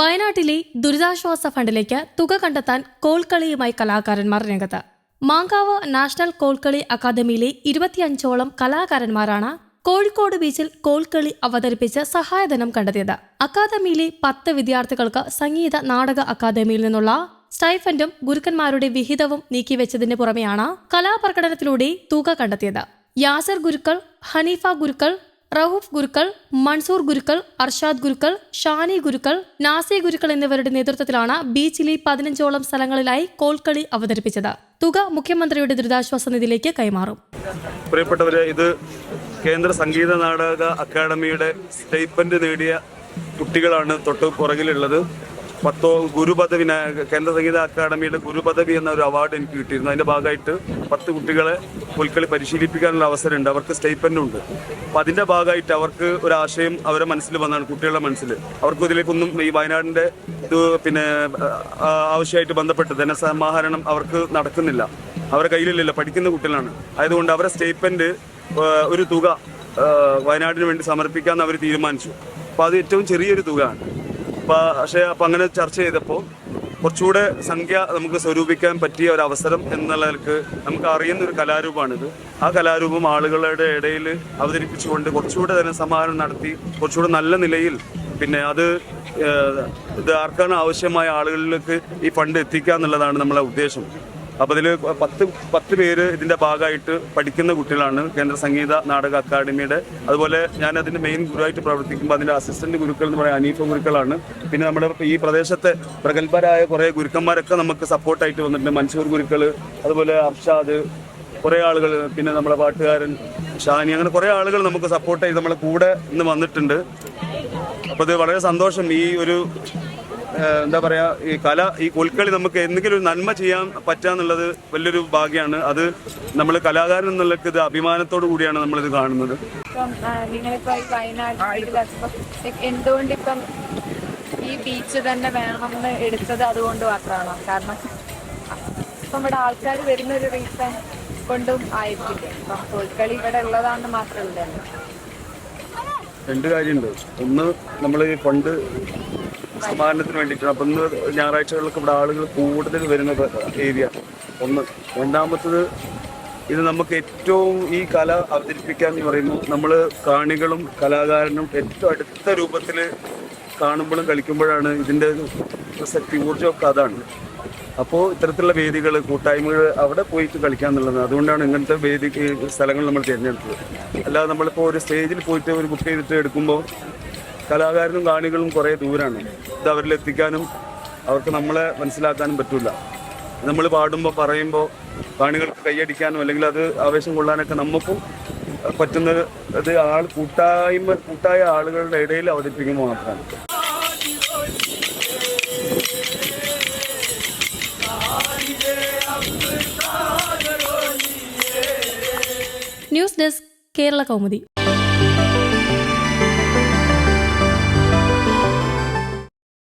വയനാട്ടിലെ ദുരിതാശ്വാസ ഫണ്ടിലേക്ക് തുക കണ്ടെത്താൻ കോൽക്കളിയുമായി കലാകാരന്മാർ രംഗത്ത്. മാങ്കാവ് നാഷണൽ കോൽക്കളി അക്കാദമിയിലെ ഇരുപത്തിയഞ്ചോളം കലാകാരന്മാരാണ് കോഴിക്കോട് ബീച്ചിൽ കോൽക്കളി അവതരിപ്പിച്ച് സഹായധനം കണ്ടെത്തിയത്. അക്കാദമിയിലെ പത്ത് വിദ്യാർത്ഥികൾക്ക് സംഗീത നാടക അക്കാദമിയിൽ നിന്നുള്ള സ്റ്റൈഫൻഡും ഗുരുക്കന്മാരുടെ വിഹിതവും നീക്കിവെച്ചതിന് പുറമെയാണ് കലാപ്രകടനത്തിലൂടെ തുക കണ്ടെത്തിയത്. യാസർ ഗുരുക്കൾ ഹനീഫ ഗുരുക്കൾ റൌഫ് ഗുരുക്കൾ മൻസൂർ ഗുരുക്കൾ അർഷാദ് ഗുരുക്കൾ ഷാനി ഗുരുക്കൾ നാസി ഗുരുക്കൾ എന്നിവരുടെ നേതൃത്വത്തിലാണ് ബീച്ചിലെ പതിനഞ്ചോളം സ്ഥലങ്ങളിലായി കോൽക്കളി അവതരിപ്പിച്ചത്. തുക മുഖ്യമന്ത്രിയുടെ ദുരിതാശ്വാസ നിധിയിലേക്ക് കൈമാറും. പ്രിയപ്പെട്ടവരെ ഇത് കേന്ദ്ര സംഗീത നാടക അക്കാദമിയുടെ സ്റ്റൈപ്പൻഡ് നേടിയ കുട്ടികളാണ് തൊട്ട് പുറകിലുള്ളത്. പത്തോ ഗുരുപദവി ന- കേന്ദ്ര സംഗീത അക്കാദമിയുടെ ഗുരുപദവി എന്ന ഒരു അവാർഡ് എനിക്ക് കിട്ടിയിരുന്നു. അതിന്റെ ഭാഗമായിട്ട് പത്ത് കുട്ടികളെ പുൽക്കളി പരിശീലിപ്പിക്കാനുള്ള അവസരമുണ്ട്. അവർക്ക് സ്റ്റൈപ്പൻഡും ഉണ്ട്. അപ്പൊ അതിന്റെ ഭാഗമായിട്ട് അവർക്ക് ഒരു ആശയം അവരെ മനസ്സിൽ വന്നാണ് കുട്ടികളുടെ മനസ്സിൽ. അവർക്ക് ഇതിലേക്കൊന്നും ഈ വയനാടിന്റെ ഇത് പിന്നെ ആവശ്യമായിട്ട് ബന്ധപ്പെട്ട് ധനസമാഹരണം അവർക്ക് നടക്കുന്നില്ല. അവരുടെ കയ്യിലില്ലല്ലോ. പഠിക്കുന്ന കുട്ടികളാണ്. അതുകൊണ്ട് അവരെ സ്റ്റേറ്റ്മെന്റ് ഒരു തുക വയനാടിന് വേണ്ടി സമർപ്പിക്കാമെന്ന് അവർ തീരുമാനിച്ചു. അപ്പോൾ അത് ഏറ്റവും ചെറിയൊരു തുകയാണ്. അപ്പോൾ പക്ഷേ അപ്പോൾ അങ്ങനെ ചർച്ച ചെയ്തപ്പോൾ കുറച്ചുകൂടെ സംഖ്യ നമുക്ക് സ്വരൂപിക്കാൻ പറ്റിയ ഒരു അവസരം എന്നുള്ളവർക്ക് നമുക്ക് അറിയുന്ന ഒരു കലാരൂപമാണിത് ആ കലാരൂപം ആളുകളുടെ ഇടയിൽ അവതരിപ്പിച്ചുകൊണ്ട് കുറച്ചുകൂടെ ധനസമാഹരണം നടത്തി കുറച്ചുകൂടെ നല്ല നിലയിൽ പിന്നെ അത് ഇത് ആർക്കാണ് ആവശ്യമായ ആളുകളിലേക്ക് ഈ ഫണ്ട് എത്തിക്കുക എന്നുള്ളതാണ് നമ്മളെ ഉദ്ദേശം. അപ്പോൾ ഇതിൽ പത്ത് പത്ത് പേര് ഇതിന്റെ ഭാഗമായിട്ട് പഠിക്കുന്ന കുട്ടികളാണ് കേന്ദ്ര സംഗീത നാടക അക്കാദമിയുടെ. അതുപോലെ ഞാൻ അതിന്റെ മെയിൻ ഗുരുവായിട്ട് പ്രവർത്തിക്കുമ്പോൾ അതിന്റെ അസിസ്റ്റന്റ് ഗുരുക്കൾ എന്ന് പറയുന്നത് അനീഫ ഗുരുക്കളാണ്. പിന്നെ നമ്മുടെ ഈ പ്രദേശത്തെ പ്രഗത്ഭരായ കുറേ ഗുരുക്കന്മാരൊക്കെ നമുക്ക് സപ്പോർട്ടായിട്ട് വന്നിട്ടുണ്ട്. മൻസൂർ ഗുരുക്കൾ അതുപോലെ അർഷാദ് കുറേ ആളുകൾ പിന്നെ നമ്മുടെ പാട്ടുകാരൻ ഷാനി അങ്ങനെ കുറേ ആളുകൾ നമുക്ക് സപ്പോർട്ട് ചെയ്ത് നമ്മളെ കൂടെ ഇന്ന് വന്നിട്ടുണ്ട്. അപ്പോൾ വളരെ സന്തോഷം. ഈ ഒരു എന്താ പറയാ ഈ കല ഈ കൊൽക്കളി നമുക്ക് എന്തെങ്കിലും ഒരു നന്മ ചെയ്യാൻ പറ്റാന്നുള്ളത് വലിയൊരു ഭാഗ്യമാണ് അത് നമ്മൾ കലാകാരൻ എന്നുള്ളത് ഇത് അഭിമാനത്തോടു കൂടിയാണ് നമ്മളിത് കാണുന്നത്. ഇപ്പം നിങ്ങളിപ്പോ ഈ വയനാട് ഇതിലപ്പം എന്തുകൊണ്ട് ഇപ്പം ഈ ബീച്ച് തന്നെ വേണമെന്ന് എടുത്തത് അതുകൊണ്ട് മാത്രമാണോ? കാരണം ഇപ്പം ഇവിടെ ആൾക്കാർ വരുന്ന ഒരു റീസൺ കൊണ്ടും ആയിരിക്കില്ല. ഇപ്പം കോൽക്കളി ഇവിടെ ഉള്ളതാണെന്ന് മാത്രമല്ലല്ലോ രണ്ട് കാര്യമുണ്ട് ഒന്ന് നമ്മൾ ഈ ഫണ്ട് സമാധാനത്തിന് വേണ്ടിയിട്ടാണ്. അപ്പം ഇന്ന് ഞായറാഴ്ചകളിലൊക്കെ ഇവിടെ ആളുകൾ കൂടുതൽ വരുന്നത് ഏരിയ. ഒന്ന്. രണ്ടാമത്തത് ഇത് നമുക്ക് ഏറ്റവും ഈ കല അവതരിപ്പിക്കാൻ എന്ന് നമ്മൾ കാണികളും കലാകാരനും ഏറ്റവും അടുത്ത രൂപത്തിൽ കാണുമ്പോഴും കളിക്കുമ്പോഴാണ് ഇതിന്റെ പ്രസക്തി ഊർജമൊക്കെ അതാണ്. അപ്പോൾ ഇത്തരത്തിലുള്ള വേദികൾ കൂട്ടായ്മകൾ അവിടെ പോയിട്ട് കളിക്കാൻ എന്നുള്ളത് അതുകൊണ്ടാണ് ഇങ്ങനത്തെ വേദി സ്ഥലങ്ങൾ നമ്മൾ തിരഞ്ഞെടുത്തത്. അല്ലാതെ നമ്മളിപ്പോൾ ഒരു സ്റ്റേജിൽ പോയിട്ട് ഒരു ബുക്ക് ചെയ്തിട്ട് എടുക്കുമ്പോൾ കലാകാരനും കാണികളും കുറേ ദൂരാണ്. ഇത് അവരിലെത്തിക്കാനും അവർക്ക് നമ്മളെ മനസ്സിലാക്കാനും പറ്റില്ല നമ്മൾ പാടുമ്പോൾ പറയുമ്പോൾ കാണികൾക്ക് കൈയടിക്കാനും അല്ലെങ്കിൽ അത് ആവേശം കൊള്ളാനൊക്കെ നമുക്കും പറ്റുന്ന അത് ആൾ കൂട്ടായ്മ കൂട്ടായ ആളുകളുടെ ഇടയിൽ അവതരിപ്പിക്കുമ്പോൾ മാത്രമാണ്. News desk Kerala Kaumudi.